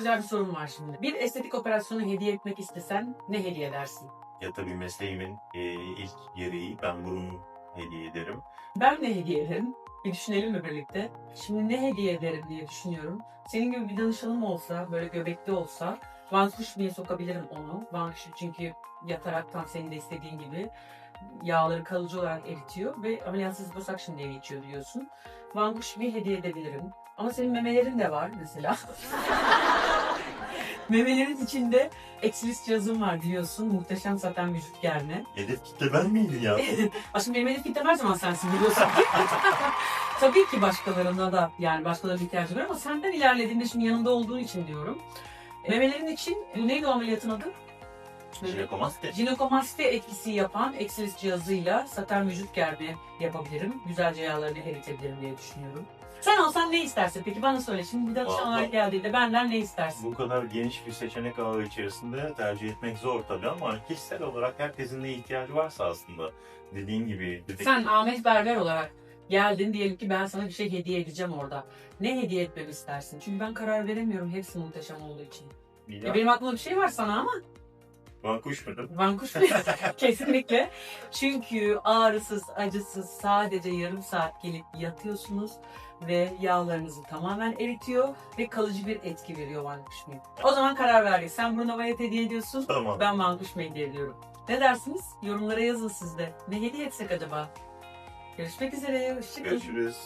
güzel bir sorum var şimdi. Bir estetik operasyonu hediye etmek istesen ne hediye edersin? Ya tabii mesleğimin e, ilk gereği ben bunu hediye ederim. Ben ne hediye ederim? Bir düşünelim mi birlikte? Şimdi ne hediye ederim diye düşünüyorum. Senin gibi bir danışanım olsa, böyle göbekli olsa Van Kuşmi'ye sokabilirim onu. Van Kuş çünkü yataraktan senin de istediğin gibi yağları kalıcı olarak eritiyor ve ameliyatsız liposuction diye geçiyor biliyorsun. Van Kuşmi'yi hediye edebilirim. Ama senin memelerin de var mesela. Memelerin içinde Exilis cihazım var biliyorsun. Muhteşem saten vücut germe. Hedef kitle ben miydim ya? Aşkım benim hedef kitlem her zaman sensin biliyorsun. Tabii ki başkalarına da yani başkalarına ihtiyacı var ama senden ilerlediğinde şimdi yanında olduğun için diyorum. Memelerin için bu neydi o ameliyatın adı? Jinekomasti. Jinekomasti etkisi yapan Exilis cihazıyla saten vücut germe yapabilirim. Güzelce yağlarını eritebilirim diye düşünüyorum. Sen olsan ne istersin? Peki bana söyle. Şimdi bir danışan Vallahi- olarak geldiğinde benden ne istersin? Bu kadar geniş bir seçenek ağı içerisinde tercih etmek zor tabii ama kişisel olarak herkesin ne ihtiyacı varsa aslında dediğin gibi dedik, Sen Ahmet Berber olarak geldin diyelim ki ben sana bir şey hediye edeceğim orada. Ne hediye etmemi istersin? Çünkü ben karar veremiyorum hepsi muhteşem olduğu için. ya, Ya benim aklımda bir şey var sana ama ben kuş muydum? Vankuş kesinlikle. Çünkü ağrısız, acısız sadece yarım saat gelip yatıyorsunuz ve yağlarınızı tamamen eritiyor ve kalıcı bir etki veriyor Vankuş O zaman karar verdik. Sen Bruno Bayet hediye ediyorsun. Tamam. Ben Vankuş hediye ediyorum. Ne dersiniz? Yorumlara yazın siz de. Ne hediye etsek acaba? Görüşmek üzere. Hoşçakalın. Görüşürüz.